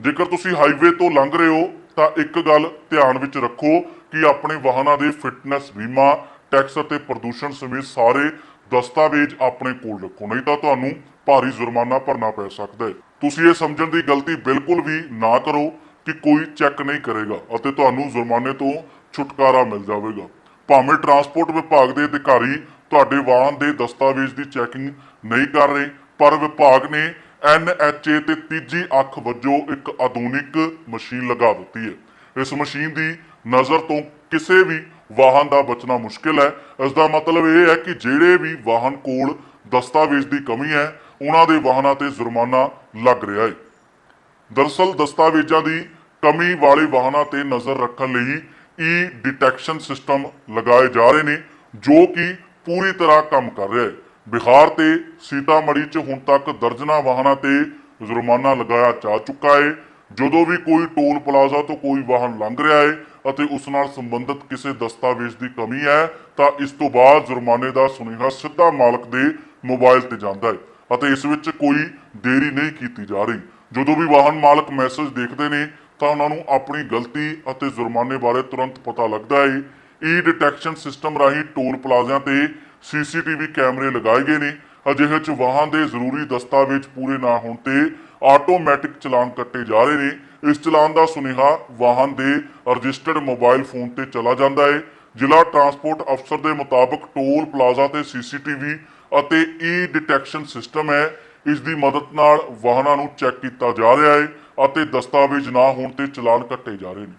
ਜੇਕਰ ਤੁਸੀਂ ਹਾਈਵੇ ਤੋਂ ਲੰਘ ਰਹੇ ਹੋ, ਤਾਂ ਇੱਕ ਗੱਲ ਧਿਆਨ ਵਿੱਚ ਰੱਖੋ ਕਿ ਆਪਣੇ ਵਾਹਨਾਂ ਦੇ ਫਿਟਨੈਸ ਬੀਮਾ ਟੈਕਸ ਅਤੇ ਪ੍ਰਦੂਸ਼ਣ ਸਮੇਤ ਸਾਰੇ ਦਸਤਾਵੇਜ਼ ਆਪਣੇ ਕੋਲ ਰੱਖੋ, ਨਹੀਂ ਤਾਂ ਤੁਹਾਨੂੰ ਭਾਰੀ ਜੁਰਮਾਨਾ ਭਰਨਾ ਪੈ ਸਕਦਾ ਹੈ। ਤੁਸੀਂ ਇਹ ਸਮਝਣ ਦੀ ਗਲਤੀ ਬਿਲਕੁਲ ਵੀ ਨਾ ਕਰੋ ਕਿ ਕੋਈ ਚੈੱਕ ਨਹੀਂ ਕਰੇਗਾ ਅਤੇ ਤੁਹਾਨੂੰ ਜੁਰਮਾਨੇ ਤੋਂ ਛੁਟਕਾਰਾ ਮਿਲ ਜਾਵੇਗਾ। ਭਾਵੇਂ ਟਰਾਂਸਪੋਰਟ ਵਿਭਾਗ ਦੇ ਅਧਿਕਾਰੀ ਤੁਹਾਡੇ ਵਾਹਨ ਦੇ ਦਸਤਾਵੇਜ਼ ਦੀ ਚੈਕਿੰਗ ਨਹੀਂ ਕਰ ਰਹੇ, ਪਰ ਵਿਭਾਗ ਨੇ ਐਨਐਚਏ ਤੇ ਤੀਜੀ ਅੱਖ ਵਜੋਂ ਇੱਕ ਆਧੁਨਿਕ ਮਸ਼ੀਨ ਲਗਾ ਦਿੱਤੀ ਹੈ। ਇਸ ਮਸ਼ੀਨ ਦੀ ਨਜ਼ਰ ਤੋਂ ਕਿਸੇ ਵੀ ਵਾਹਨ ਦਾ ਬਚਣਾ ਮੁਸ਼ਕਿਲ ਹੈ। ਇਸ ਦਾ ਮਤਲਬ ਇਹ ਹੈ ਕਿ ਜਿਹੜੇ ਵੀ ਵਾਹਨ ਕੋਲ ਦਸਤਾਵੇਜ਼ ਦੀ ਕਮੀ ਹੈ, ਉਹਨਾਂ ਦੇ ਵਾਹਨਾਂ ਤੇ ਜੁਰਮਾਨਾ ਲੱਗ ਰਿਹਾ ਹੈ। ਦਰਅਸਲ ਦਸਤਾਵੇਜ਼ਾਂ ਦੀ ਕਮੀ ਵਾਲੇ ਵਾਹਨਾਂ ਤੇ ਨਜ਼ਰ ਰੱਖਣ ਲਈ ਈ ਡਿਟੈਕਸ਼ਨ ਸਿਸਟਮ ਲਗਾਏ ਜਾ ਰਹੇ ਨੇ, ਜੋ ਕਿ ਪੂਰੀ ਤਰ੍ਹਾਂ ਕੰਮ ਕਰ ਰਿਹਾ ਹੈ। ਬਿਹਾਰ ਤੇ ਸੀਤਾਮੜੀ 'ਚ ਹੁਣ ਤੱਕ ਦਰਜਨਾਂ ਵਾਹਨਾਂ ਤੇ ਜੁਰਮਾਨਾ ਲਗਾਇਆ ਜਾ ਚੁੱਕਾ ਹੈ ਜਦੋਂ ਵੀ ਕੋਈ ਟੋਲ ਪਲਾਜ਼ਾ ਤੋਂ ਕੋਈ ਵਾਹਨ ਲੰਘ ਰਿਹਾ ਹੈ ਅਤੇ ਉਸ ਨਾਲ ਸੰਬੰਧਿਤ ਕਿਸੇ ਦਸਤਾਵੇਜ਼ ਦੀ ਕਮੀ ਹੈ, ਤਾਂ ਇਸ ਤੋਂ ਬਾਅਦ ਜੁਰਮਾਨੇ ਦਾ ਸੁਨੇਹਾ ਸਿੱਧਾ ਮਾਲਕ ਦੇ ਮੋਬਾਈਲ ਤੇ ਜਾਂਦਾ ਹੈ ਅਤੇ ਇਸ ਵਿੱਚ ਕੋਈ ਦੇਰੀ ਨਹੀਂ ਕੀਤੀ ਜਾ ਰਹੀ। ਜਦੋਂ ਵੀ ਵਾਹਨ ਮਾਲਕ ਮੈਸੇਜ ਦੇਖਦੇ ਨੇ, ਤਾਂ ਉਹਨਾਂ ਨੂੰ ਆਪਣੀ ਗਲਤੀ ਅਤੇ ਜੁਰਮਾਨੇ ਬਾਰੇ ਤੁਰੰਤ ਪਤਾ ਲੱਗਦਾ ਹੈ ਈ ਡਿਟੈਕਸ਼ਨ ਸਿਸਟਮ ਰਾਹੀਂ ਟੋਲ ਪਲਾਜ਼ਿਆਂ ਤੇ ਸੀਸੀਟੀਵੀ ਕੈਮਰੇ ਲਗਾਏ ਗਏ ਨੇ। ਅਜਿਹੇ ਚ ਵਾਹਨ ਦੇ ਜ਼ਰੂਰੀ ਦਸਤਾਵੇਜ਼ ਪੂਰੇ ਨਾ ਹੋਣ ਤੇ ਆਟੋਮੈਟਿਕ ਚਲਾਨ ਕੱਟੇ ਜਾ ਰਹੇ ਨੇ। ਇਸ ਚਲਾਨ ਦਾ ਸੁਨੇਹਾ ਵਾਹਨ ਦੇ ਰਜਿਸਟਰਡ ਮੋਬਾਈਲ ਫੋਨ ਤੇ ਚਲਾ ਜਾਂਦਾ ਹੈ। ਜ਼ਿਲ੍ਹਾ ਟਰਾਂਸਪੋਰਟ ਅਫਸਰ ਦੇ ਮੁਤਾਬਕ ਟੋਲ ਪਲਾਜ਼ਾ ਤੇ ਸੀਸੀਟੀਵੀ ਅਤੇ ਈ ਡਿਟੈਕਸ਼ਨ ਸਿਸਟਮ ਹੈ। ਇਸ ਦੀ ਮਦਦ ਨਾਲ ਵਾਹਨਾਂ ਨੂੰ ਚੈੱਕ ਕੀਤਾ ਜਾ ਰਿਹਾ ਹੈ ਅਤੇ ਦਸਤਾਵੇਜ਼ ਨਾ ਹੋਣ ਤੇ ਚਲਾਨ ਕੱਟੇ ਜਾ ਰਹੇ ਨੇ।